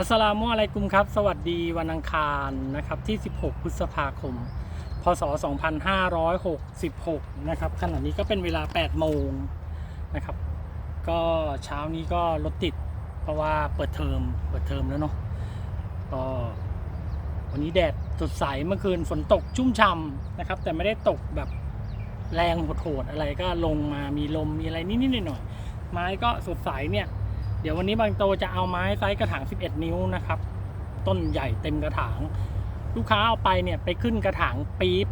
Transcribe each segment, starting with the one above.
อัสสลามุอะลัยกุมครับ สวัสดีวันอังคารนะครับที่ 16 พฤษภาคม พศ 2566 นะครับขณะนี้ก็เป็นเวลา 8 โมงนะครับ ก็เช้านี้ก็รถติด เพราะว่าเปิดเทอมเปิดเทอมแล้วเนาะก็วันนี้แดดสดใสเมื่อคืนฝนตกชุ่มช่ำนะครับ แต่ไม่ได้ตกแบบแรงโหดๆอะไรก็ลงมามีลมมีอะไรนิดๆหน่อยๆไม้ก็สดใสเนี่ย เดี๋ยววันนี้บางโตจะเอาไม้ไซส์กระถาง 11 นิ้วนะครับ ต้นใหญ่เต็มกระถาง ลูกค้าเอาไปเนี่ยไปขึ้นกระถางปี๊บ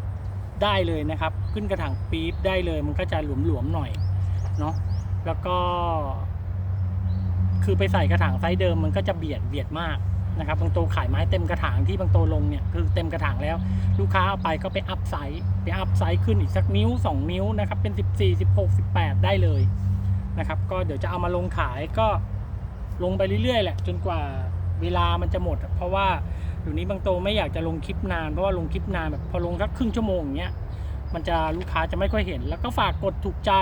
ได้เลยนะครับ ขึ้นกระถางปี๊บได้เลย มันก็จะหลวมๆหน่อยเนาะแล้วก็ คือไปใส่กระถางไซส์เดิมมันก็จะเบียดเบียดมากนะครับบางโตขายไม้เต็มกระถางที่บางโตลงเนี่ยคือเต็มกระถางแล้ว ลูกค้าเอาไปก็ไปอัพไซส์ไปอัพไซส์ขึ้นอีกสักนิ้ว 2 นิ้วนะครับเป็น 14 16 18 ได้เลยนะครับ ก็เดี๋ยวจะเอามาลงขายก็ ลงไปเรื่อยๆแหละจนกว่าเวลามันจะหมด เพราะว่าเดี๋ยวนี้บางโตไม่อยากจะลงคลิปนานเพราะว่าลงคลิปนานแบบพอลงสักครึ่งชั่วโมงอย่างเงี้ยมันจะลูกค้าจะไม่ค่อยเห็น แล้วก็ฝากกดถูกใจ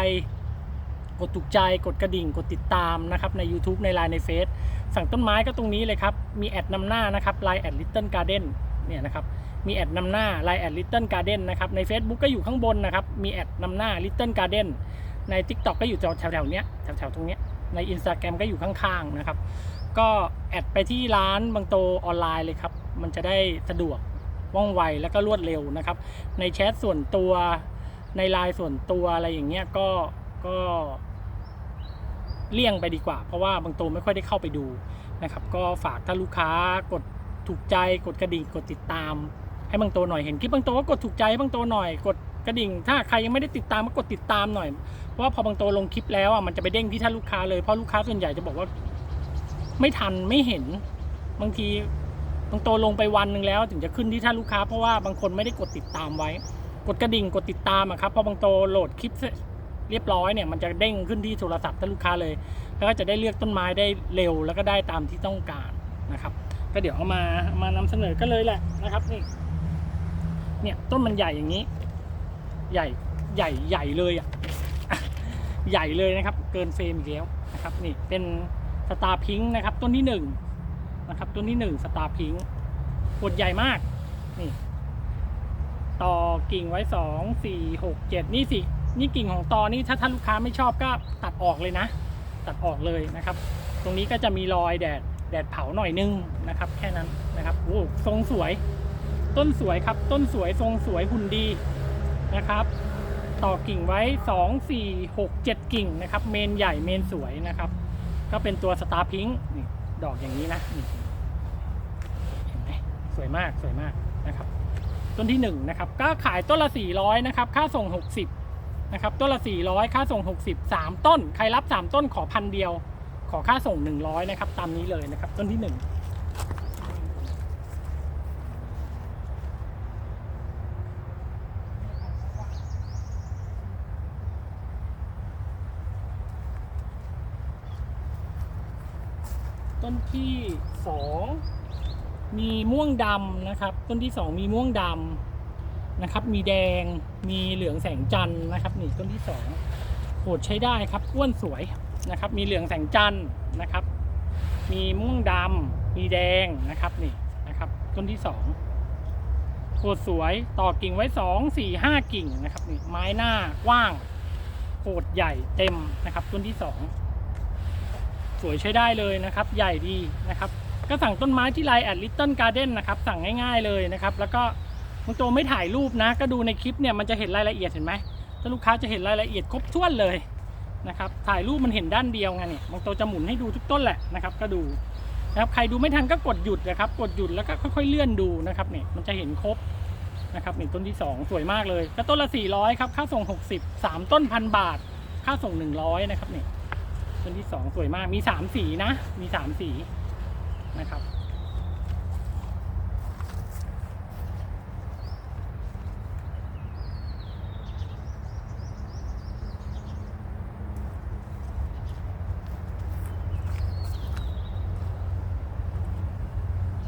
กดถูกใจกดกระดิ่ง กดติดตามนะครับใน YouTube ใน Line ในเฟซสั่งต้นไม้ก็ตรงนี้เลยครับ มีแอดนำหน้านะครับ Line แอด Little Garden เดนเนี่ยนะครับมีแอดนำหน้า Line แอด Little Garden นนะครับใน Facebook ก็อยู่ข้างบนนะครับมีแอดนำหน้า Little Garden ใน TikTok ก็อยู่แถวๆเนี้ยแถวๆตรงเนี้ย ใน Instagram ก็อยู่ข้างๆนะครับ ก็แอดไปที่ร้านบางโตออนไลน์เลยครับ มันจะได้สะดวกว่องไวแล้วก็รวดเร็วนะครับ ในแชทส่วนตัวในไลน์ส่วนตัวอะไรอย่างเงี้ยก็ก็เลี่ยงไปดีกว่า เพราะว่าบางโตไม่ค่อยได้เข้าไปดูนะครับ ก็ฝากถ้าลูกค้ากดถูกใจกดกระดิ่งกดติดตาม ให้บางโตหน่อยเห็นคลิปบางโตก็กดถูกใจให้บางโตหน่อยกด กระดิ่ง ถ้าใครยังไม่ได้ติดตามก็กดติดตามหน่อย เพราะว่าพอบางโตลงคลิปแล้วอะมันจะไปเด้งที่ท่านลูกค้าเลย เพราะลูกค้าส่วนใหญ่จะบอกว่า ไม่ทันไม่เห็น บางทีบางโตลงไปวันหนึ่งแล้ว ถึงจะขึ้นที่ท่านลูกค้า เพราะว่าบางคนไม่ได้กดติดตามไว้ กดกระดิ่งกดติดตามอะครับพอบางโตโหลดคลิปเรียบร้อยเนี่ยมันจะเด้งขึ้นที่โทรศัพท์ท่านลูกค้าเลย แล้วก็จะได้เลือกต้นไม้ได้เร็วแล้วก็ได้ตามที่ต้องการนะครับ ก็เดี๋ยวเอามามานำเสนอกันเลยแหละนะครับนี่เนี่ยต้นมันใหญ่อย่างนี้ ใหญ่ใหญ่ใหญ่เลยอะใหญ่เลยนะครับ เกินเฟรมอีกแล้วนะครับนี่เป็นสตาร์พิงค์นะครับต้นที่หนึ่งนะครับต้นที่หนึ่งสตาร์พิงค์ขวดใหญ่มากนี่ต่อกิ่งไว้สองสี่หกเจ็ดนี่สินี่กิ่งของตอนี่ถ้าท่านลูกค้าไม่ชอบก็ตัดออกเลยนะ ตัดออกเลยนะครับ ตรงนี้ก็จะมีรอยแดดแดดเผาหน่อยนึงนะครับ แค่นั้นนะครับโอ้ทรงสวย ต้นสวยครับ ต้นสวยทรงสวยหุ่นดี นะครับ ต่อกิ่งไว้ 2 4 6 7 กิ่งนะครับ เมนใหญ่เมนสวยนะครับ ก็เป็นตัวสตาร์พิงค์ดอกอย่างนี้นะเห็นไหมสวยมากสวยมากนะครับ ต้นที่1นะครับก็ขายต้นละ 400นะครับค่าส่ง 60นะครับต้นละ 400 ค่าส่ง 60 3 ต้น ใครรับ 3 ต้นขอพันเดียว ขอค่าส่ง 100นะครับตามนี้เลยนะครับ ต้นที่ 1 ต้น ที่สองมีม่วงดำนะครับ ต้นที่สองมีม่วงดำนะครับ มีแดงมีเหลืองแสงจันทร์นะครับนี่ต้นที่สองโหดใช้ได้ครับอ้วนสวยนะครับ มีเหลืองแสงจันทร์นะครับ มีม่วงดำมีแดงนะครับนี่นะครับ ต้นที่สองโหดสวยต่อกิ่งไว้สองสี่ห้ากิ่งนะครับนี่ไม้หน้ากว้างโหดใหญ่เต็มนะครับ ต้นที่สอง สวยใช้ได้เลยนะครับ ใหญ่ดีนะครับ ก็สั่งต้นไม้ที่ไลน์แอดลิตเติ้ลการ์เด้นนะครับ สั่งง่ายๆเลยนะครับ แล้วก็บางตัวไม่ถ่ายรูปนะ ก็ดูในคลิปเนี่ยมันจะเห็นรายละเอียดเห็นไหมถ้าลูกค้าจะเห็นรายละเอียดครบถ้วนเลยนะครับ ถ่ายรูปมันเห็นด้านเดียวไงเนี่ยบางตัวจะหมุนให้ดูทุกต้นแหละนะครับ ก็ดูนะครับ ใครดูไม่ทันก็กดหยุดนะครับ กดหยุดแล้วก็ค่อยๆเลื่อนดูนะครับเนี่ยมันจะเห็นครบนะครับนี่ต้นที่สองสวยมากเลยก็ต้นละ 400 ครับ ค่าส่ง 60 3 ต้นพันบาท ค่าส่ง 100 นะครับเนี่ย ต้นที่สองสวยมากมีสามสีนะ มีสามสีนะครับ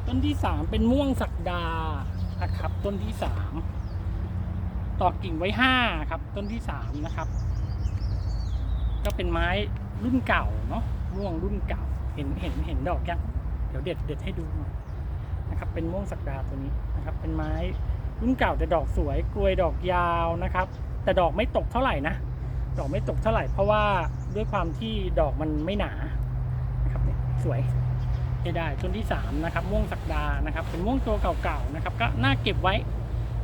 ต้นที่สามเป็นม่วงสักดานะครับ ต้นที่สามต่อกิ่งไว้ห้าครับ ต้นที่สามนะครับ ก็เป็นไม้ รุ่นเก่าเนาะม่วงรุ่นเก่าเห็นเห็นเห็นดอกยังเดี๋ยวเด็ดเด็ดให้ดูหน่อยนะครับเป็นม่วงสักดาตัวนี้นะครับ เป็นไม้รุ่นเก่าแต่ดอกสวยกลวยดอกยาวนะครับ แต่ดอกไม่ตกเท่าไหร่นะดอกไม่ตกเท่าไหร่ เพราะว่าด้วยความที่ดอกมันไม่หนานะครับเนี่ยสวยได้ต้นที่สามนะครับม่วงสักดานะครับ เป็นม่วงตัวเก่าๆนะครับ ก็น่าเก็บไว้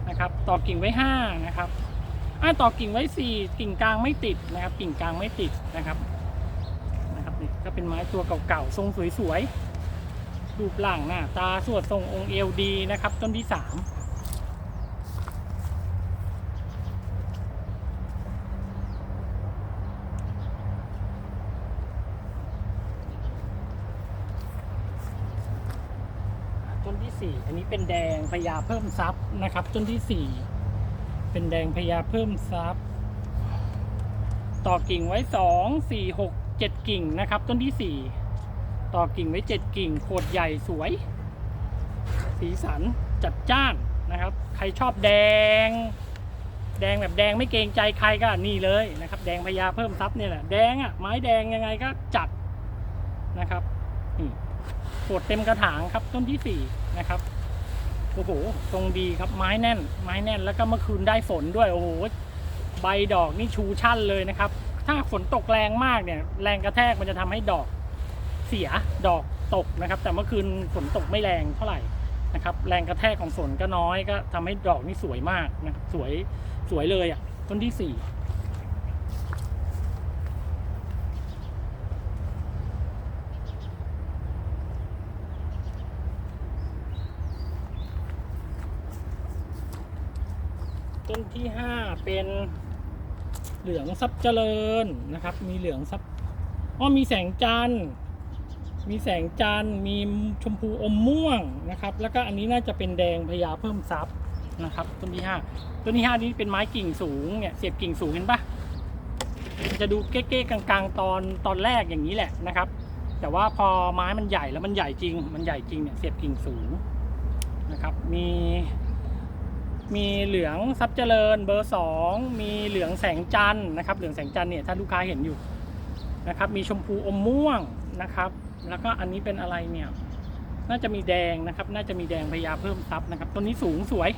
นะครับ ต่อกิ่งไว้ห้านะครับอ่าต่อกิ่งไว้สี่กิ่งกลางไม่ติดนะครับ กิ่งกลางไม่ติดนะครับ ก็เป็นไม้ตัวเก่าๆ ทรงสวยๆ รูปร่างหน้าตาสวดทรงองค์เอวดีนะครับ ต้นที่สามต้นที่สี่อันนี้เป็นแดงพญาเพิ่มซับนะครับ ต้นที่สี่เป็นแดงพญาเพิ่มซับต่อกิ่งไว้สอง สี่หกเจ็ดกิ่งนะครับ ต้นที่สี่ต่อกิ่งไว้เจ็ดกิ่ง โคดใหญ่สวย สีสันจัดจ้านนะครับ ใครชอบแดง แดงแบบแดงไม่เกรงใจใครก็นี่เลยนะครับ แดงพญาเพิ่มซับเนี่ยแหละแดงอะไม้แดงยังไงก็จัดนะครับโคดเต็มกระถางครับต้นที่สี่นะครับโอ้โหทรงดีครับไม้แน่น ไม้แน่นแล้วก็เมื่อคืนได้ฝนด้วยโอ้โหใบดอกนี่ชูชั่นเลยนะครับ ถ้าฝนตกแรงมากเนี่ย แรงกระแทกมันจะทำให้ดอกเสียดอกตกนะครับ แต่เมื่อคืนฝนตกไม่แรงเท่าไหร่นะครับ แรงกระแทกของฝนก็น้อยก็ทำให้ดอกนี่สวยมากนะสวยสวยเลยอะ ต้นที่สี่ต้นที่ห้าเป็น เหลืองซับเจริญนะครับ มีเหลืองซับอ๋อมีแสงจันทร์มีแสงจันทร์มีชมพูอมม่วงนะครับ แล้วก็อันนี้น่าจะเป็นแดงพญาเพิ่มซับนะครับ ต้นที่ห้าต้นที่ห้านี้เป็นไม้กิ่งสูงเนี่ยเสียบกิ่งสูงเห็นปะจะดูเก๊ๆกลางๆตอนตอนแรกอย่างนี้แหละนะครับ แต่ว่าพอไม้มันใหญ่แล้วมันใหญ่จริง มันใหญ่จริงเนี่ยเสียบกิ่งสูงนะครับ มี มีเหลืองซับเจริญเบอร์สองมีเหลืองแสงจันทร์นะครับ เหลืองแสงจันทร์เนี่ยถ้าลูกค้าเห็นอยู่นะครับ มีชมพูอมม่วงนะครับ แล้วก็อันนี้เป็นอะไรเนี่ย น่าจะมีแดงนะครับ น่าจะมีแดงพญาเพิ่มซับนะครับ ต้นนี้สูงสวย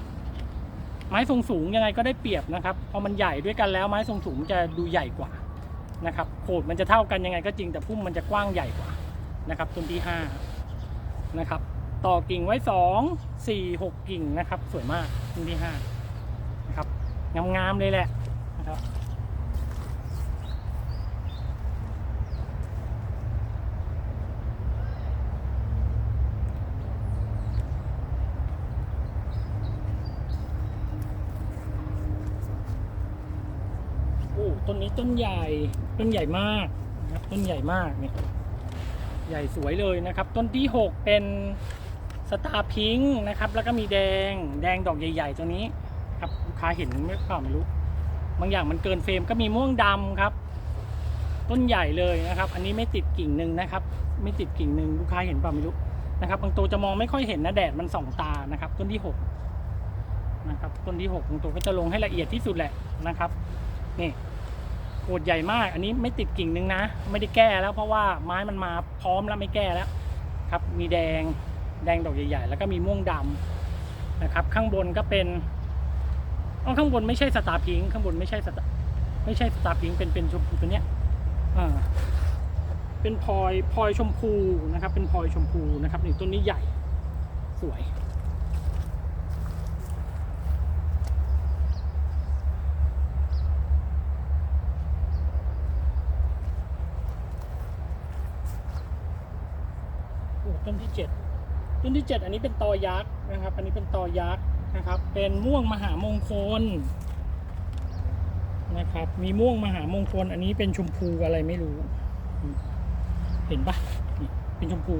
ไม้ทรงสูงยังไงก็ได้เปรียบนะครับพอมันใหญ่ด้วยกันแล้วไม้ทรงสูงจะดูใหญ่กว่านะครับ โขดมันจะเท่ากันยังไงก็จริงแต่พุ่มมันจะกว้างใหญ่กว่านะครับ ต้นที่ห้านะครับ ต่อกิ่งไว้สองสี่หกกิ่งนะครับ สวยมากต้นที่ห้านะครับงามๆเลยแหละนะครับโอ้ต้นนี้ต้นใหญ่ต้นใหญ่มากนะครับต้นใหญ่มากเนี่ยใหญ่สวยเลยนะครับ ต้นที่หกเป็น สตาร์พิงค์นะครับ แล้วก็มีแดงแดงดอกใหญ่ ๆ ตัวนี้ครับลูกค้าเห็นไหมเปล่าไม่รู้ บางอย่างมันเกินเฟรมก็มีม่วงดำครับ ต้นใหญ่เลยนะครับ อันนี้ไม่ติดกิ่งหนึ่งนะครับ ไม่ติดกิ่งหนึ่งลูกค้าเห็นเปล่าไม่รู้นะครับ บางตัวจะมองไม่ค่อยเห็นนะแดดมันส่องตานะครับ ต้นที่หกนะครับต้นที่หกบางตัวก็จะลงให้ละเอียดที่สุดแหละนะครับนี่โกดใหญ่มาก อันนี้ไม่ติดกิ่งนึงนะ ไม่ได้แก้แล้วเพราะว่าไม้มันมาพร้อมแล้วไม่แก้แล้ว ครับ มีแดง แดงดอกใหญ่ๆ แล้วก็มีม่วงดำนะครับ ข้างบนก็เป็นอ๋อข้างบนไม่ใช่สตาร์พิงค์ข้างบนไม่ใช่สตาร์ไม่ใช่สตาร์พิงค์เป็นเป็นชมพูตัวเนี้ยอ่าเป็นพลอยพลอยชมพูนะครับ เป็นพลอยชมพูนะครับนี่ต้นนี้ใหญ่สวย โอ้ต้นที่เจ็ด ต้นที่เจ็ดอันนี้เป็นตอยักษ์นะครับ อันนี้เป็นตอยักษ์นะครับ เป็นม่วงมหามงคลนะครับ มีม่วงมหามงคล อันนี้เป็นชมพูอะไรไม่รู้ เห็นปะเป็นชมพู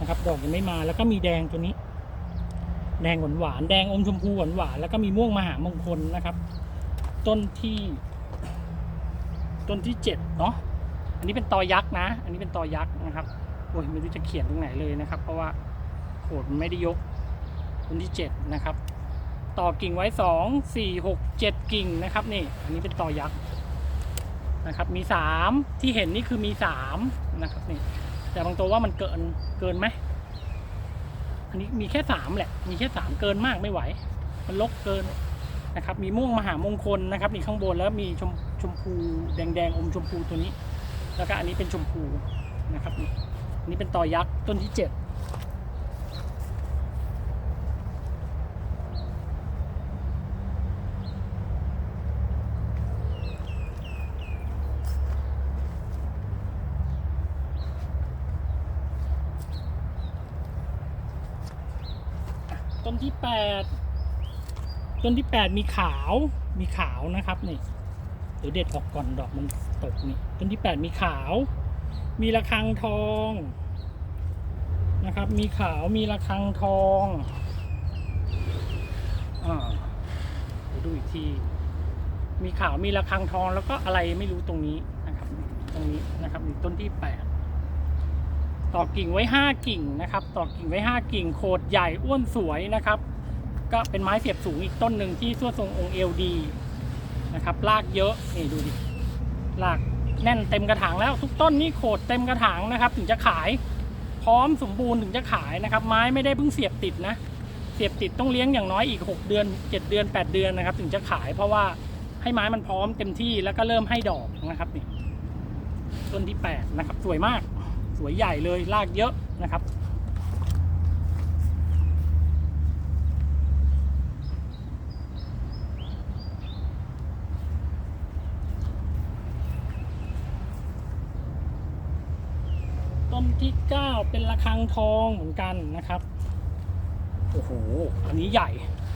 นะครับ ดอกยังไม่มา แล้วก็มีแดงตัวนี้ แดงหวานหวานๆแดงอมชมพูหวานหวานๆแล้วก็มีม่วงมหามงคลนะครับ ต้นที่ ต้นที่เจ็ดเนาะ อันนี้เป็นตอยักษ์นะ อันนี้เป็นตอยักษ์นะครับ โอ้ยไม่รู้จะเขียนตรงไหนเลยนะครับ เพราะว่า โขดไม่ได้ยกรุ่นที่ 7 นะครับ ต่อกิ่งไว้ 2 4 6 7 กิ่งนะครับนี่อันนี้เป็นต่อยักษ์นะครับมี 3 ที่เห็นนี่คือมี 3 นะครับนี่แต่บางตัวว่ามันเกินเกินไหมอันนี้มีแค่ 3 แหละ มีแค่ 3 เกินมากไม่ไหว มันลกเกินนะครับ มีม่วงมหามงคลนะครับนี่ข้างบนแล้วมีชมชมพูแดงแดงอมชมพูตัวนี้ แล้วก็อันนี้เป็นชมพูนะครับนี่นี่เป็นต่อยักษ์ต้นที่ 7 ที่แปดต้นที่แปดมีขาวมีขาวนะครับนี่เดี๋ยวเด็ดออกก่อนดอกมันตกนี่ต้นที่แปดมีขาว มีระฆังทองนะครับ มีขาวมีระฆังทองอ่าเดี๋ยวดูอีกทีมีขาวมีระฆังทองแล้วก็อะไรไม่รู้ตรงนี้นะครับ ตรงนี้นะครับต้นที่แปด ต่อกิ่งไว้ 5 กิ่งนะครับ ต่อกิ่งไว้ 5 กิ่งโคดใหญ่อ้วนสวยนะครับ ก็เป็นไม้เสียบสูงอีกต้นหนึ่งที่ส่วนทรงองค์เอลดีนะครับรากเยอะนี่ดูดิรากแน่นเต็มกระถางแล้วทุกต้นนี่โขดเต็มกระถางนะครับ ถึงจะขายพร้อมสมบูรณ์ถึงจะขายนะครับ ไม้ไม่ได้เพิ่งเสียบติดนะ เสียบติดต้องเลี้ยงอย่างน้อยอีก 6 เดือน 7 เดือน 8 เดือนนะครับ ถึงจะขายเพราะว่าให้ไม้มันพร้อมเต็มที่แล้วก็เริ่มให้ดอกนะครับนี่ต้นที่ 8 นะครับ สวยมาก สวยใหญ่เลยรากเยอะนะครับ ต้นที่ 9 เป็นระฆังทองเหมือนกันนะครับ โอ้โห อันนี้ใหญ่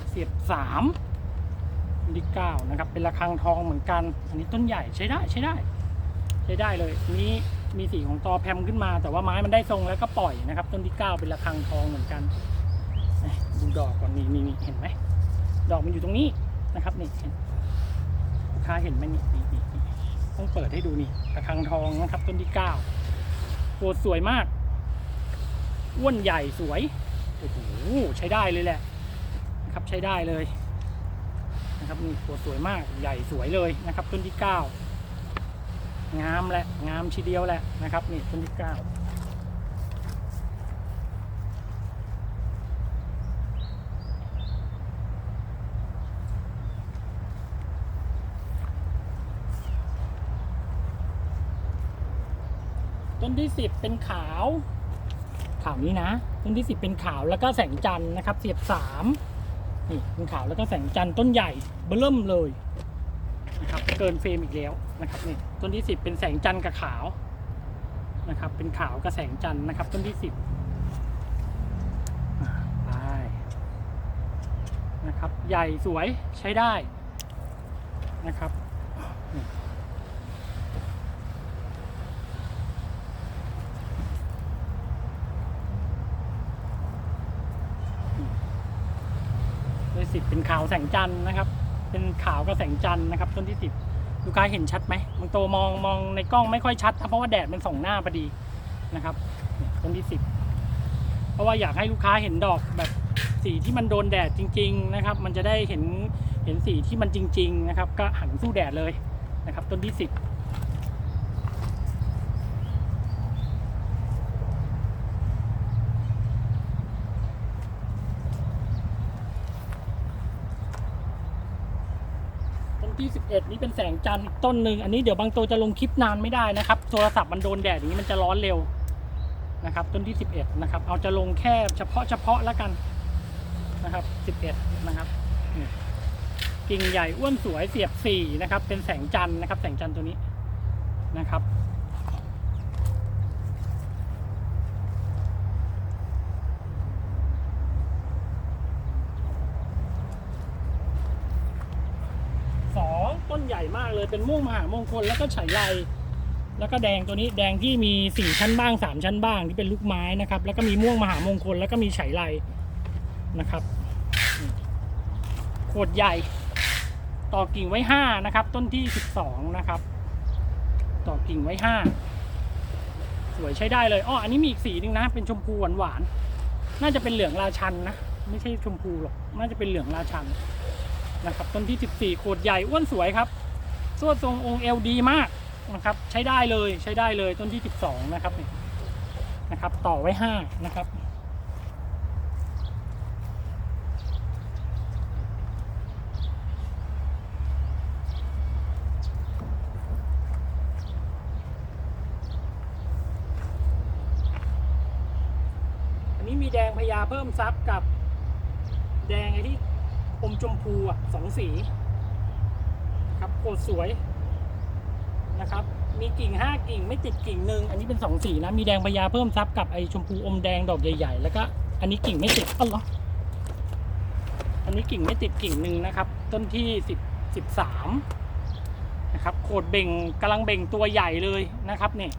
เสียบสามต้นที่9นะครับ เป็นระฆังทองเหมือนกัน อันนี้ต้นใหญ่ใช้ได้ใช้ได้ ใช้ได้เลยนนี้ มีสีของตอแพมขึ้นมา แต่ว่าไม้มันได้ทรงแล้วก็ปล่อยนะครับ ต้นที่ 9 เป็นระฆังทองเหมือนกันดูดอกก่อนนี่นี่เห็นไหมดอกมันอยู่ตรงนี้นะครับนี่เห็นลูกค้าเห็นไหมนี่นี่นี่ต้องเปิดให้ดูนี่ระฆังทองนะครับ ต้นที่9โคตรสวยมากอ้วนใหญ่สวยโอ้โหใช้ได้เลยแหละนะครับใช้ได้เลยนะครับนี่โคตรสวยมากใหญ่สวยเลยนะครับ ต้นที่เก้างามแหละ งามชีเดียวแหละนะครับนี่ต้นที่เก้าต้นที่สิบเป็นขาว ขาวนี้นะ ต้นที่สิบเป็นขาวแล้วก็แสงจันทร์นะครับ เสียบสามนี่เป็นขาวแล้วก็แสงจันทร์ต้นใหญ่เบิ่มเลย นะครับเกินเฟรมอีกแล้วนะครับนี่ต้นที่สิบเป็นแสงจันทร์กับขาวนะครับเป็นขาวกับแสงจันทร์นะครับ ต้นที่สิบไปนะครับใหญ่สวยใช้ได้นะครับนี่เลยสิบเป็นขาวแสงจันทร์นะครับ เป็นขาวกับแสงจันทร์นะครับต้นที่สิบลูกค้าเห็นชัดไหมบางตัวมองมองในกล้องไม่ค่อยชัดนะเพราะว่าแดดมันส่องหน้าพอดีนะครับต้นที่สิบเพราะว่าอยากให้ลูกค้าเห็นดอกแบบสีที่มันโดนแดดจริง ๆนะครับ มันจะได้เห็นเห็นสีที่มันจริง ๆ นะครับ ก็หันสู้แดดเลยนะครับ ต้นที่สิบ 11 นี่เป็นแสงจันทร์อีกต้นหนึ่งอันนี้เดี๋ยวบางตัวจะลงคลิปนานไม่ได้นะครับ โทรศัพท์มันโดนแดดอย่างนี้มันจะร้อนเร็วนะครับ ต้นที่ 11 นะครับ เอาจะลงแค่เฉพาะเฉพาะแล้วกันนะครับ 11 นะครับกิ่งใหญ่อ้วนสวยเสียบ4นะครับ เป็นแสงจันทร์นะครับ แสงจันทร์ตัวนี้นะครับ สองต้นใหญ่มาก เป็นม่วงมหามงคลแล้วก็ไฉไลแล้วก็แดงตัวนี้แดงที่มีสี่ชั้นบ้างสามชั้นบ้างที่เป็นลูกไม้นะครับ แล้วก็มีม่วงมหามงคลแล้วก็มีไฉไลนะครับโคตรใหญ่ ต่อกิ่งไว้ห้านะครับ ต้นที่สิบสองนะครับ ต่อกิ่งไว้ห้าสวยใช้ได้เลยอ้ออันนี้มีอีกสีหนึงนะ เป็นชมพูหวานหวานน่าจะเป็นเหลืองราชันนะไม่ใช่ชมพูหรอกน่าจะเป็นเหลืองราชันนะครับ ต้นที่14โคดใหญ่อ้วนสวยครับ สวนทรงองค์เอลดีมากนะครับ ใช้ได้เลยใช้ได้เลยต้นที่ 12 นะครับนะครับ ต่อไว้ 5 นะครับีแดงพญาเพิ่มซับกับแดงไอ้ที่อมชมพูอะสองสี ครับโคตรสวยนะครับ มีกิ่งห้ากิ่งไม่ติดกิ่งหนึ่งอันนี้เป็นสองสีนะ มีแดงพญาเพิ่มซับกับไอชมพูอมแดงดอกใหญ่ ๆ แล้วก็อันนี้กิ่งไม่ติดอ๋อเหรออันนี้กิ่งไม่ติดกิ่งหนึ่งนะครับ ต้นที่สิบสิบสามนะครับโคดเบ่งกำลังเบ่งตัวใหญ่เลยนะครับนี่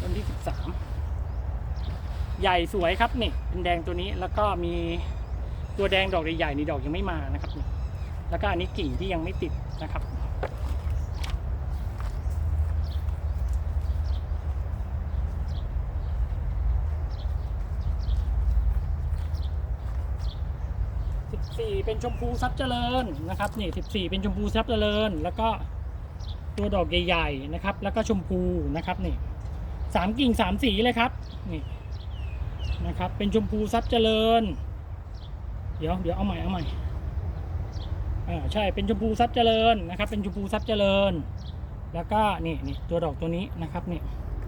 ต้นที่สิบสามใหญ่สวยครับนี่เป็นแดงตัวนี้แล้วก็มีตัวแดงดอกใหญ่ๆนี่ดอกยังไม่มานะครับนี่ แล้วก็อันนี้กิ่งที่ยังไม่ติดนะครับสิบสี่เป็นชมพูซับเจริญนะครับนี่สิบสี่เป็นชมพูซับเจริญ แล้วก็ตัวดอกใหญ่ๆนะครับ แล้วก็ชมพูนะครับนี่สามกิ่งสามสีเลยครับนี่นะครับเป็นชมพูซับเจริญ เดี๋ยวเดี๋ยวเอาใหม่เอาใหม่ อ่าใช่เป็นชมพูซับเจริญนะครับ เป็นชมพูซับเจริญ แล้วก็นี่นี่ตัวดอกตัวนี้นะครับนี่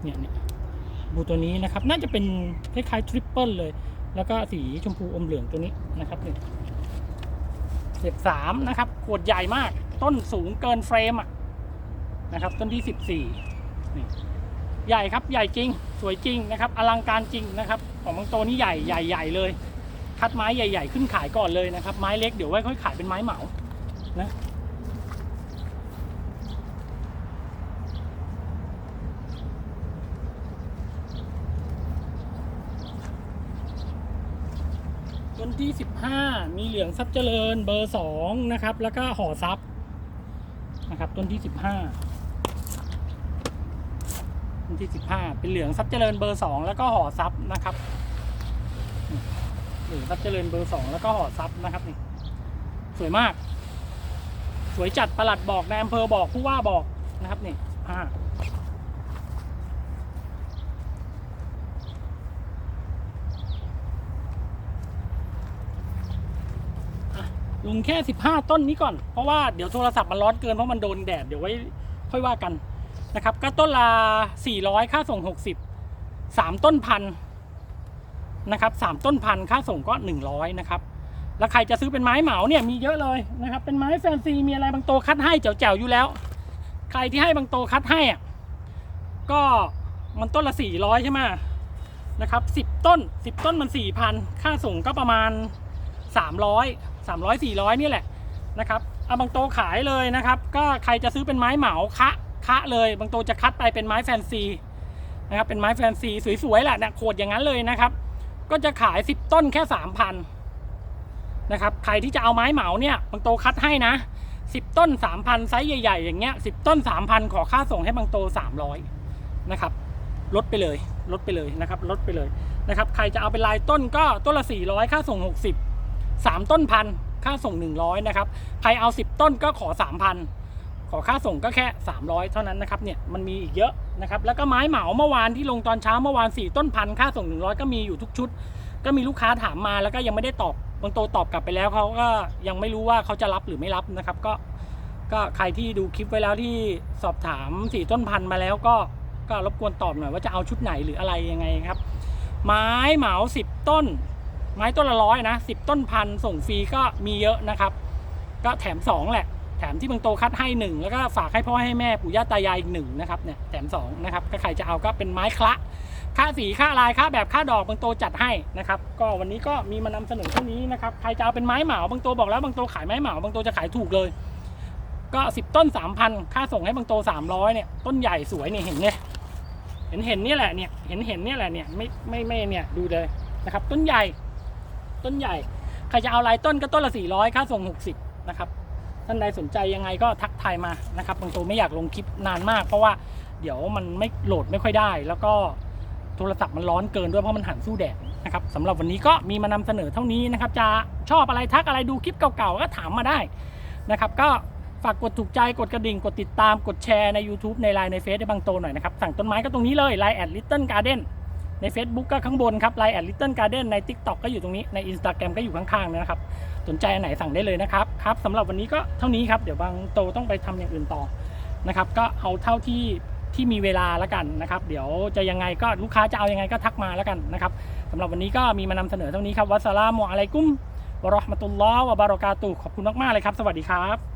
เนี่ยเนี่ยบูตัวนี้นะครับ น่าจะเป็นคล้ายๆทริปเปิลเลย แล้วก็สีชมพูอมเหลืองตัวนี้นะครับนี่เสียบสามนะครับขวดใหญ่มาก ต้นสูงเกินเฟรมอะนะครับ ต้นที่สิบสี่นี่ใหญ่ครับใหญ่จริง สวยจริงนะครับ อลังการจริงนะครับ ของบางโตนี่ใหญ่ใหญ่ใหญ่เลย คัดไม้ใหญ่ ๆ ขึ้นขายก่อนเลยนะครับ ไม้เล็กเดี๋ยวไว้ค่อยขายเป็นไม้เหมา นะต้นที่ 15 มีเหลืองซับเจริญเบอร์ 2 นะครับ แล้วก็ห่อซับนะครับต้นที่ 15ต้นที่ 15 เป็นเหลืองซับเจริญเบอร์ 2 แล้วก็ห่อซับนะครับเหลืองซับเจริญเบอร์ 2 แล้วก็ห่อซับนะครับนี่สวยมาก สวยจัดประหลัดบอกนายอำเภอบอกผู้ว่าบอกนะครับนี่ห้าลุงแค่ 15 ต้นนี้ก่อน เพราะว่าเดี๋ยวโทรศัพท์มันร้อนเกินเพราะมันโดนแดดเดี๋ยวไว้ค่อยว่ากันนะครับ ก็ต้นละ400 ค่าส่ง 60 3 ต้นพันนะครับ3ต้นพันค่าส่งก็ 100 นะครับ แล้วใครจะซื้อเป็นไม้เหมาเนี่ยมีเยอะเลยนะครับ เป็นไม้แฟนซีมีอะไรบางโตคัดให้แจ๋วๆอยู่แล้ว ใครที่ให้บางโตคัดให้อะก็มันต้นละสี่ร้อยใช่ไหมนะครับสิบต้นสิบต้นมันสี่พันค่าส่งก็ประมาณสามร้อยสามร้อยสี่ร้อยนี่แหละนะครับเอาบางโตขายเลยนะครับ ก็ใครจะซื้อเป็นไม้เหมาคะคะเลยบางโตจะคัดไปเป็นไม้แฟนซีนะครับเป็นไม้แฟนซีสวยๆแหละเนี่ยโคดอย่างนั้นเลยนะครับ ก็จะขายสิบต้นแค่สามพั นะครับใครที่จะเอาไม้เหมาเนี่ยบางโตคัดให้นะ 10 ต้น 3,000 ไซส์ใหญ่ๆ อย่างเงี้ย10 ต้น 3,000 ขอค่าส่งให้บางโต 300 นะครับลดไปเลยลดไปเลยนะครับลดไปเลยนะครับใครจะเอาเป็นลายต้นก็ต้นละ 400 ค่าส่ง 60 3 ต้นพันค่าส่ง 100นะครับใครเอา 10 ต้นก็ขอ 3,000 ขอค่าส่งก็แค่ 300 เท่านั้นนะครับเนี่ยมันมีอีกเยอะนะครับแล้วก็ไม้เหมาเมื่อวานที่ลงตอนเช้าเมื่อวาน 4 ต้นพันค่าส่ง 100 ก็มีอยู่ทุกชุด ก็มีลูกค้าถามมาแล้วก็ยังไม่ได้ตอบ บางโตตอบกลับไปแล้วเขาก็ยังไม่รู้ว่าเขาจะรับหรือไม่รับนะครับ ก็ก็ใครที่ดูคลิปไว้แล้วที่สอบถามสี่ต้นพันธุ์มาแล้วก็ก็รบกวนตอบหน่อยว่าจะเอาชุดไหนหรืออะไรยังไงครับ ไม้เหมาสิบต้น ไม้ต้นละร้อยนะสิบต้นพันส่งฟรีก็มีเยอะนะครับ ก็แถมสองแหละ ถมที่บางโตคัดให้หนึ่งแล้วก็ฝากให้พ่อให้แม่ปู่ย่าตายายอีกหนึ่งนะครับเนี่ยแถมสองนะครับถ้าใครจะเอาก็เป็นไม้คละ ค่าสีค่าลายค่าแบบค่าดอกบางโตจัดให้นะครับก็วันนี้ก็มีมานำเสนอเท่านี้นะครับใครจะเอาเป็นไม้เหมาบางโตบอกแล้วบางโตขายไม้เหมาบางโตจะขายถูกเลย ก็ 10 ต้น 3,000 ค่าส่งให้บางโต 300เนี่ยต้นใหญ่สวยเนี่ยเห็นเนี่ยเห็นเห็นนี่แหละเนี่ยเห็นเห็นนี่แหละเนี่ยไม่ไม่ไม่เนี่ยดูเลยนะครับต้นใหญ่ต้นใหญ่ ใครจะเอาลายต้นก็ต้นละ400ค่าส่ง 60นะครับ ท่านใดสนใจยังไงก็ทักทายมานะครับบางโตไม่อยากลงคลิปนานมาก เพราะว่าเดี๋ยวมันไม่โหลดไม่ค่อยได้ แล้วก็โทรศัพท์มันร้อนเกินด้วยเพราะมันหันสู้แดดนะครับสำหรับวันนี้ก็มีมานำเสนอเท่านี้นะครับ จะชอบอะไรทักอะไรดูคลิปเก่าๆก็ถามมาได้นะครับ ก็ฝากกดถูกใจกดกระดิ่ง กดติดตามกดแชร์ใน YouTube ในไลน์ในเฟซได้บางโตหน่อยนะครับ สั่งต้นไม้ก็ตรงนี้เลยไลน์แอดลิตเติ้ลการ์เด้น ใน Facebook ก็ข้างบนครับไลน์แอดลิตเติ้ลการ์เด้นใน TikTok ก็อยู่ตรงนี้ใน Instagram ก็อยู่ข้างๆนะครับ สนใจอันไหนสั่งได้เลยนะครับครับสำหรับวันนี้ก็เท่านี้ครับ เดี๋ยวบางโตต้องไปทำอย่างอื่นต่อนะครับก็เอาเท่าที่ที่มีเวลาแล้วกันนะครับ เดี๋ยวจะยังไงก็ลูกค้าจะเอายังไงก็ทักมาแล้วกันนะครับสำหรับวันนี้ก็มีมานำเสนอเท่านี้ครับวัสสลามุอะลัยกุมวะเราะห์มะตุลลอฮ์วะบารอกาตุขอบคุณมากๆเลยครับ สวัสดีครับ